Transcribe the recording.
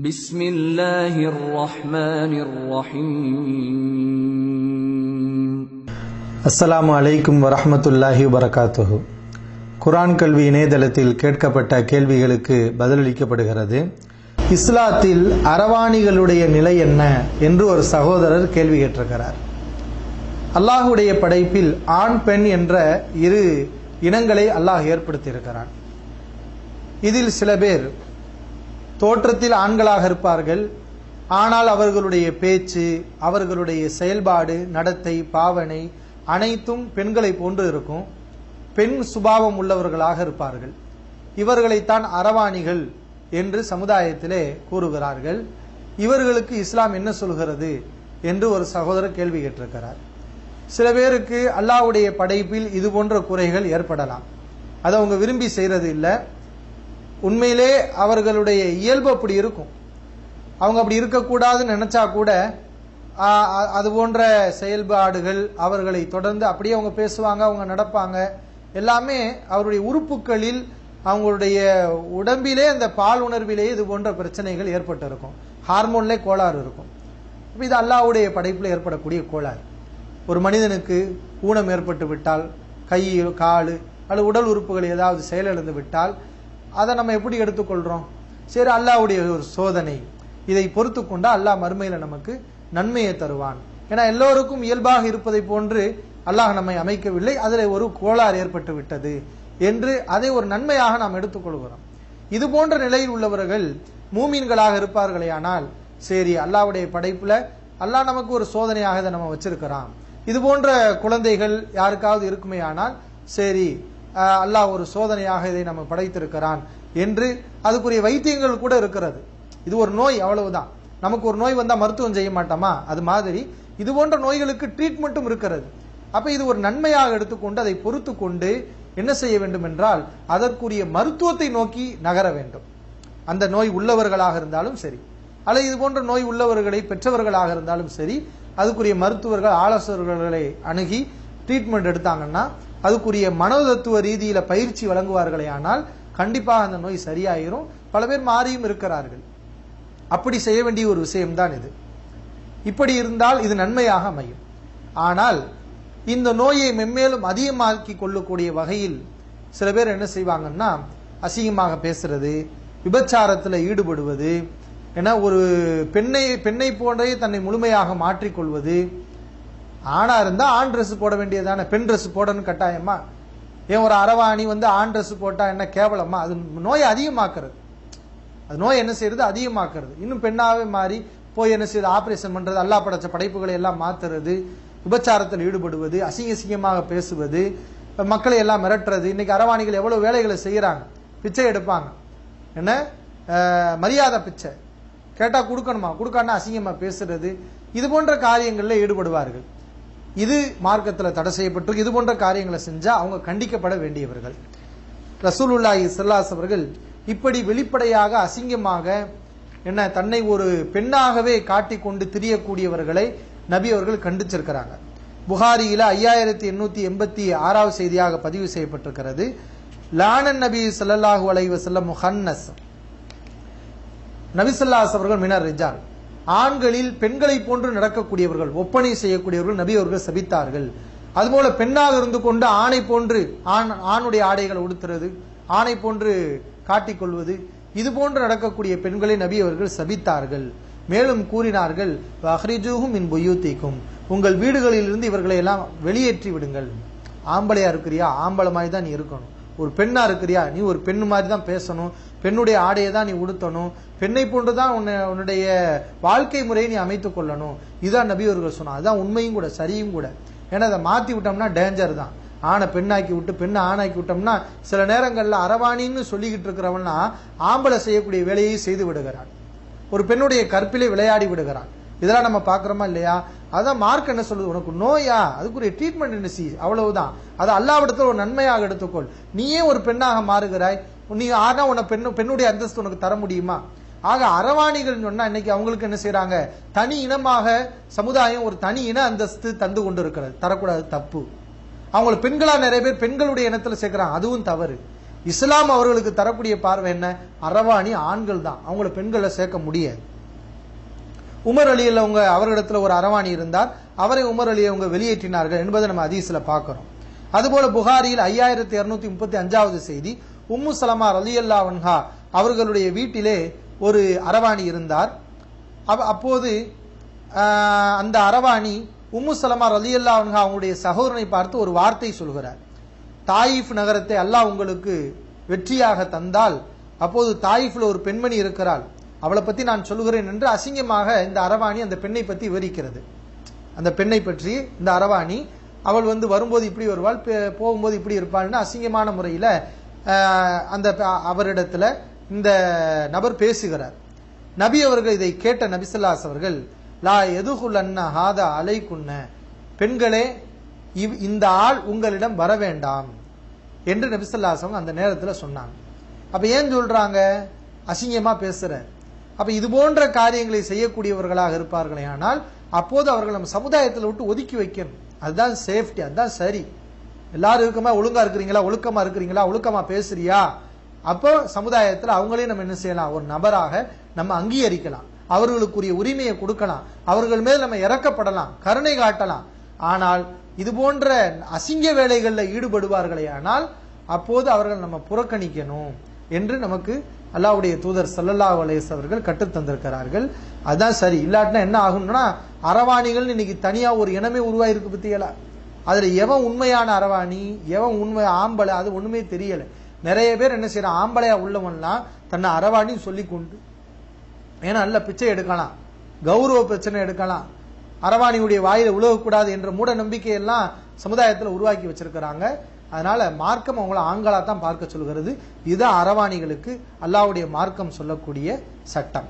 بسم الله الرحمن الرحيم அஸ்ஸலாமு அலைக்கும் வரஹ்மத்துல்லாஹி வரகாத்துஹு குர்ஆன் கல்வி இணையதளத்தில் கேட்கப்பட்ட கேள்விகளுக்கு பதிலளிக்கப்படுகிறது இஸ்லாத்தில் அரவாணிகளுடைய நிலை என்ன என்று ஒரு சகோதரர் கேள்வி கேட்டிருக்கிறார் அல்லாஹுடைய படைப்பில் ஆண் பெண் என்ற இரு இனங்களை அல்லாஹ் ஏற்படுத்தியிருக்கிறான் இதில் சில பேர் தோற்றத்தில் ஆண்களாக இருப்பார்கள். ஆனால் அவர்களுடைய பேச்சு அவர்களுடைய செயல்பாடு நடத்தை பாவனை அனைத்தும் பெண்களை போன்று இருக்கும். பெண் சுபாவம் உள்ளவர்களாக இருப்பார்கள். இவர்களைத்தான் அரவாணிகள் என்று சமுதாயத்திலே கூறுகிறார்கள். இவர்களுக்கு இஸ்லாம் என்ன சொல்கிறது என்று ஒரு சகோதரர் கேள்வி கேட்டிருக்கிறார். சில பேருக்கு அல்லாஹ்வுடைய படைப்பில் இது போன்ற குறைகள் ஏற்படலாம். அதை அவங்க விரும்பி செய்கிறது இல்லை. உண்மையிலே அவர்களுடைய இயல்பு அப்படி இருக்கும். அவங்க அப்படி இருக்கக்கூடாதுன்னு நினச்சா கூட அது போன்ற செயல்பாடுகள் அவர்களை தொடர்ந்து அப்படியே அவங்க பேசுவாங்க அவங்க நடப்பாங்க. எல்லாமே அவருடைய உறுப்புகளில் அவங்களுடைய உடம்பிலே அந்த பால் உணர்விலே இது போன்ற பிரச்சனைகள் ஏற்பட்டு இருக்கும் ஹார்மோன்லே கோளாறு இருக்கும். அப்ப இது அல்லாஹ்வுடைய படைப்பில் ஏற்படக்கூடிய கோளாறு. ஒரு மனிதனுக்கு ஊனம் ஏற்பட்டு விட்டால் கை கால் அல்லது உடல் உறுப்புகள் ஏதாவது செயலிழந்து விட்டால் அதை நம்ம எப்படி எடுத்துக்கொள்றோம்? சரி அல்லாவுடைய ஒரு சோதனை. இதை பொறுத்து கொண்டா அல்லாஹ் மறுமையில நமக்கு நன்மையை தருவான். ஏன்னா எல்லோருக்கும் இயல்பாக இருப்பதை போன்று அல்லாஹ் நம்மை அமைக்கவில்லை. அதில் ஒரு கோளாறு ஏற்பட்டு விட்டது என்று அதை ஒரு நன்மையாக நாம் எடுத்துக்கொள்கிறோம். இது போன்ற நிலையில் உள்ளவர்கள் மூமீன்களாக இருப்பார்களேயானால் சரி அல்லாவுடைய படைப்புல அல்லாஹ் நமக்கு ஒரு சோதனையாக இதை நம்ம வச்சிருக்கிறான். இது போன்ற குழந்தைகள் யாருக்காவது இருக்குமே ஆனால் சரி அல்லாஹ் ஒரு சோதனையாக இதை நம்ம படைத்திருக்கிறான் என்று அதுக்குரிய வைத்தியங்கள் கூட இருக்கிறது. இது ஒரு நோய் அவ்வளவுதான். நமக்கு ஒரு நோய் வந்தா மருத்துவம் செய்ய மாட்டோமா? அது மாதிரி இது போன்ற நோய்களுக்கு ட்ரீட்மெண்ட்டும் இருக்கிறது. அப்ப இது ஒரு நன்மையாக எடுத்துக்கொண்டு அதை பொறுத்து கொண்டு என்ன செய்ய வேண்டும் என்றால் அதற்குரிய மருத்துவத்தை நோக்கி நகர வேண்டும். அந்த நோய் உள்ளவர்களாக இருந்தாலும் சரி அல்லது இது போன்ற நோய் உள்ளவர்களை பெற்றவர்களாக இருந்தாலும் சரி அதுக்குரிய மருத்துவர்கள் ஆலோசகர்களை அணுகி ட்ரீட்மெண்ட் எடுத்தாங்கன்னா அதுக்குரிய மனோதத்துவ ரீதியில பயிற்சி வழங்குவார்களே ஆனால் கண்டிப்பாக அந்த நோய் சரியாயிரும். பல பேர் மாறியும் இருக்கிறார்கள். அப்படி செய்ய வேண்டிய ஒரு விஷயம்தான் இது. இப்படி இருந்தால் இது நன்மையாக அமையும். ஆனால் இந்த நோயை மென்மேலும் அதிகமாக்கி கொள்ளக்கூடிய வகையில் சில பேர் என்ன செய்வாங்கன்னா அசிங்கமாக பேசுறது விபச்சாரத்தில் ஈடுபடுவது என ஒரு பெண்ணை பெண்ணை போன்றே தன்னை முழுமையாக மாற்றிக்கொள்வது ஆணா இருந்தா ஆண் ட்ரெஸ் போட வேண்டியதானே பெண் ட்ரெஸ் போடணும் கட்டாயமா? ஏன் ஒரு அரவாணி வந்து ஆண் ட்ரெஸ் போட்டா என்ன கேவலமா? அது நோயை அதிகமாக்குறது. அது நோய் என்ன செய்யறது அதிகமாக்குறது. இன்னும் பெண்ணாவே மாறி போய் என்ன செய்யுது? ஆபரேஷன் பண்றது அல்லா படைச்ச படைப்புகளை எல்லாம் மாத்துறது விபச்சாரத்தில் ஈடுபடுவது அசிங்க அசிங்கமாக பேசுவது மக்களை எல்லாம் மிரட்டுறது. இன்னைக்கு அரவாணிகள் எவ்வளவு வேலைகளை செய்யறாங்க? பிச்சை எடுப்பாங்க. என்ன? மரியாதை பிச்சை. கேட்டா கொடுக்கணுமா? கொடுக்கான்னு அசிங்கமா பேசுறது. இது போன்ற காரியங்களில் ஈடுபடுவார்கள். இது மார்க்கத்தில் தடை செய்யப்பட்டிருக்கு இது போன்ற காரியங்களை செஞ்சால் அவங்க கண்டிக்கப்பட வேண்டியவர்கள். ரசூலுல்லாஹி ஸல்லல்லாஹு அவர்கள் இப்படி வெளிப்படையாக அசிங்கமாக என்ன தன்னை ஒரு பெண்ணாகவே காட்டிக்கொண்டு திரியக்கூடியவர்களை நபி அவர்கள் கண்டிச்சிருக்கிறாங்க. புகாரியில ஐயாயிரத்தி எண்ணூத்தி எண்பத்தி ஆறாவது செய்தியாக பதிவு செய்யப்பட்டிருக்கிறது. லானன் நபி சல்லாஹூ அலைவசல்ல வஸல்லம் முஹன்னஸ். நபிசல்லாஸ் அவர்கள் மினர் ரிஜால். ஆண்களில் பெண்களை போன்று நடக்கக்கூடியவர்கள் ஒப்பனை செய்யக்கூடியவர்கள் நபி அவர்கள் சபித்தார்கள். அதுபோல பெண்ணாக இருந்து கொண்டு ஆணை போன்று ஆண் ஆணுடைய ஆடைகளை உடுத்துறது ஆணை போன்று காட்டிக்கொள்வது இது போன்று நடக்கக்கூடிய பெண்களை நபி அவர்கள் சபித்தார்கள். மேலும் கூறினார்கள் அஹ்ரிஜூஹும் மின் பொய்யூத்திக்கும் உங்கள் வீடுகளில் இருந்து இவர்களை எல்லாம் வெளியேற்றி விடுங்கள். ஆம்பளையா இருக்கிறியா? ஆம்பளை மாதிரி தான் நீ இருக்கணும். ஒரு பெண்ணா இருக்கிறியா? நீ ஒரு பெண்ணு மாதிரி தான் பேசணும். பெண்ணுடைய ஆடையை தான் நீ உடுத்தணும். பெண்ணை போன்று தான் உன்னை உன்னுடைய வாழ்க்கை முறையை நீ அமைத்துக் கொள்ளணும். இதுதான் நபி அவர்கள் சொன்னார் அதுதான் உண்மையும் கூட சரியும் கூட. ஏன்னா அதை மாத்தி விட்டோம்னா டேஞ்சர் தான். ஆணை பெண்ணாக்கி விட்டு பெண்ணை ஆணாக்கி விட்டோம்னா சில நேரங்களில் அரவாணின்னு சொல்லிக்கிட்டு இருக்கிறவன்னா ஆம்பளை செய்யக்கூடிய வேலையை செய்து விடுகிறான் ஒரு பெண்ணுடைய கற்பிலே விளையாடி விடுகிறான் இதெல்லாம் நம்ம பார்க்குறோமா இல்லையா? அதான் மார்க் என்ன சொல்லுது? உனக்கு நோயா? அதுக்குரிய ட்ரீட்மெண்ட் என்ன சி அவ்வளவுதான். அது அல்லாவிடத்தில் ஒரு நன்மையாக எடுத்துக்கொள். நீயே ஒரு பெண்ணாக மாறுகிறாய். நீ ஆனா உன்னை பெண்ணு பெண்ணுடைய அந்தஸ்து உனக்கு தர முடியுமா? ஆக அரவாணிகள் சொன்னா இன்னைக்கு அவங்களுக்கு என்ன செய்யறாங்க தனி இனமாக சமுதாயம் ஒரு தனி இன அந்தஸ்து தந்து கொண்டு இருக்கிறது தரக்கூடாது தப்பு. அவங்கள பெண்களா நிறைய பேர் பெண்களுடைய இனத்துல சேர்க்கிறாங்க. அதுவும் தவறு. இஸ்லாம் அவர்களுக்கு தரக்கூடிய பார்வை என்ன? அரவாணி ஆண்கள் தான். அவங்கள பெண்களை சேர்க்க முடியாது. உமர் அலி அவங்க அவர்களிடத்துல ஒரு அரவாணி இருந்தார். அவரை உமர் அலி அவங்க வெளியேற்றினார்கள் என்பதை நம்ம ஹதீஸ்ல பார்க்கிறோம். அதுபோல புகாரியில் ஐயாயிரத்தி இருநூத்தி முப்பத்தி அஞ்சாவது செய்தி உம்மு சலமா ரலியல்லா வன்ஹா அவர்களுடைய வீட்டிலே ஒரு அரவாணி இருந்தார். அப்போது அந்த அரவாணி உம்மு சலமா ரலியல்லா வன்ஹா அவங்களுடைய சகோதரனை பார்த்து ஒரு வார்த்தை சொல்கிறார். தாயிஃப் நகரத்தை அல்லாஹ் உங்களுக்கு வெற்றியாக தந்தால் அப்போது தாயிஃபில் ஒரு பெண்மணி இருக்கிறாள். அவளை பற்றி நான் சொல்லுகிறேன் என்று அசிங்கமாக இந்த அரவாணி அந்த பெண்ணை பற்றி விவரிக்கிறது. அந்த பெண்ணை பற்றி இந்த அரவாணி அவள் வந்து வரும்போது இப்படி வருவாள் போகும்போது இப்படி இருப்பாள்னு அசிங்கமான முறையில் அந்த அவரிடத்துல இந்த நபர் பேசுகிறார். நபி அவர்கள் இதை கேட்ட நபிசல்லாஸ் அவர்கள் லா எதுகுல் அண்ணா ஹாதா அலைக்குன்ன பெண்களே இவ்- இந்த ஆள் உங்களிடம் வர வேண்டாம் என்று நபிசல்லாசம் அந்த நேரத்தில் சொன்னாங்க. அப்ப ஏன் சொல்றாங்க? அசிங்கமா பேசுற. அப்ப இது போன்ற காரியங்களை செய்யக்கூடியவர்களாக இருப்பார்களே ஆனால் அப்போது அவர்கள் நம்ம சமுதாயத்தில் விட்டு ஒதுக்கி வைக்கணும். அதுதான் சேஃப்டி அதுதான் சரி. எல்லாரும் இருக்குமா? ஒழுங்கா இருக்கிறீங்களா? ஒழுக்கமா இருக்கிறீங்களா? ஒழுக்கமா பேசுறியா? அப்போ சமுதாயத்தில் அவங்களையும் நம்ம என்ன செய்யலாம்? ஒரு நபராக நம்ம அங்கீகரிக்கலாம். அவர்களுக்குரிய உரிமையை கொடுக்கலாம். அவர்கள் மேல் நம்ம இறக்கப்படலாம். கருணை காட்டலாம். ஆனால் இது போன்ற அசிங்க வேலைகளில் ஈடுபடுவார்களே ஆனால் அப்போது அவர்கள் நம்ம புறக்கணிக்கணும் என்று நமக்கு அல்லாவுடைய தூதர் சல்லல்லா வலேஸ் அவர்கள் கற்றுத் தந்திருக்கிறார்கள். அதான் சரி. இல்லாட்டினா என்ன ஆகும்னா அரவாணிகள் இன்னைக்கு தனியா ஒரு இனமே உருவாயிருக்கு பத்தியலா அதுல எவன் உண்மையான அரவாணி எவன் உண்மை ஆம்பளை அது ஒண்ணுமே தெரியல. நிறைய பேர் என்ன செய்யறான் ஆம்பளையா உள்ளவன்லாம் தன்னை அரவாணி சொல்லி கொண்டு ஏன்னா நல்ல பிச்சை எடுக்கலாம் கௌரவ பிரச்சனை எடுக்கலாம் அரவாணியுடைய வாயில உழவக்கூடாது என்ற மூட நம்பிக்கையெல்லாம் சமுதாயத்தில் உருவாக்கி வச்சிருக்கிறாங்க. அதனால மார்க்கம் அவங்கள ஆண்களா தான் பார்க்க சொல்கிறது. இதுதான் அரவாணிகளுக்கு அல்லாஹ்வுடைய மார்க்கம் சொல்லக்கூடிய சட்டம்.